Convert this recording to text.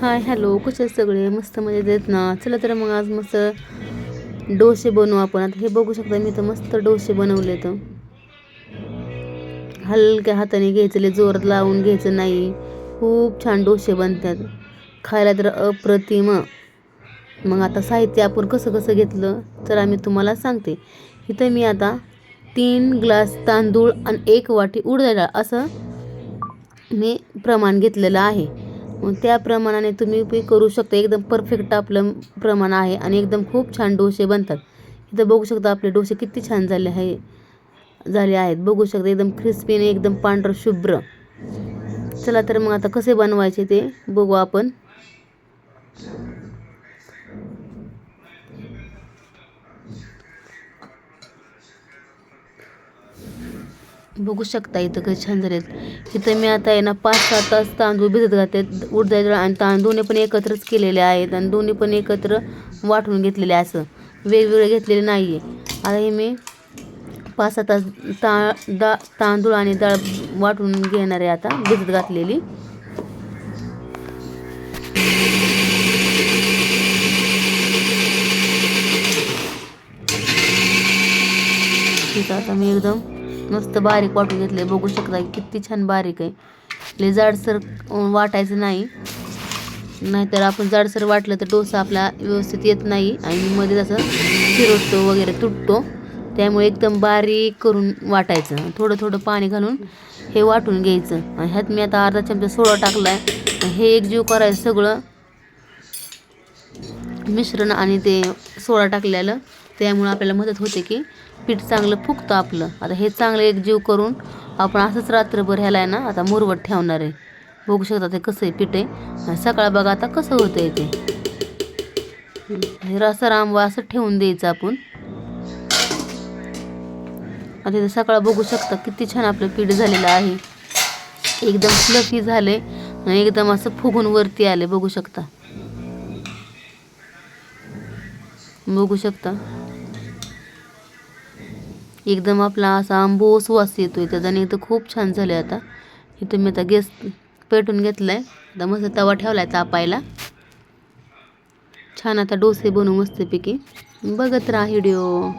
Hi hello कसे सगळे? मस्त मजेत आहेत ना? चला तर मग आज मस्त डोसे बनवू आपण. आता हे बघू शकता मी तर मस्त डोसे बनवले तर. हलक्या हाताने घ्यायचं जोर जोरात लावून घ्यायचं नाही. खूप छान डोसे बनतात. खायला तर अप्रतिम. मग आता साहित्य आपण कसं कसं घेतलं तर आम्ही तुम्हाला सांगते. इथं मी आता तीन ग्लास तांदूळ आणि एक वाटी उडदाची डाळ असं मी प्रमाण घेतलेलं आहे. त्या प्रमाणाने तुम्ही उपयोग करू शकता. एकदम परफेक्ट आपलं प्रमाण आहे आणि एकदम खूप छान डोसे बनतात. इथं बघू शकता आपले डोसे किती छान झाले आहे झाले आहेत. बघू शकता एकदम क्रिस्पीने एकदम पांढरं शुभ्र. चला तर मग आता कसे बनवायचे ते बघू आपण. बघू शकता इथं काही छान झालेत इथं मी आता आहे ना पाच सहा तास तांदूळ भिजत घातले उडदाची डाळ आणि तांदूळ दोन्ही पण एकत्रच केलेले आहेत आणि दोन्ही पण एकत्र वाटून घेतलेले असं. वेगवेगळे घेतलेले नाही आहे आता हे मी पाच सहा तास ता दा तांदूळ आणि डाळ वाटून घेणार आहे आता भिजत घातलेली. ठीक आता मी एकदम मस्त बारीक वाटून घेतले बघू शकता किती छान बारीक आहे. लय जाडसर वाटायचं नाही. नाहीतर आपण जाडसर वाटलं तर डोसा आपला व्यवस्थित येत नाही आणि मध्ये असं चिरडतो वगैरे तुटतो त्यामुळे एकदम बारीक करून वाटायचं. थोडं थोडं पाणी घालून हे वाटून घ्यायचं. आणि ह्यात मी आता अर्धा चमचा सोडा टाकला आहे हे एकजीव करायचं सगळं मिश्रण आणि ते सोडा टाकलेलं. त्यामुळं आपल्याला मदत होते की पीठ चांगलं फुगतं आपलं. आता हे चांगलं एकजीव करून आपण असंच रात्रभर ह्याला आहे ना आता मुरवत ठेवणार आहे. बघू शकता ते कसं आहे पीठ आहे. सकाळ बघा आता कसं होतं आहे ते. हे रसा असं ठेवून द्यायचं आपण. आता इथे सकाळ बघू शकता किती छान आपलं पीठ झालेलं आहे. एकदम फ्लफी झाले आणि एकदम असं फुगून वरती आले बघू शकता. बघू शकता. एकदम आपला असा आंबोस वास येतोय आणि इथं खूप छान झाले आता. इथं मी आता गॅस पेटून घेतलाय. आता मस्त तवा ठेवलाय तापायला. छान आता डोसे बनवू मस्तपैकी. बघत राहा व्हिडिओ.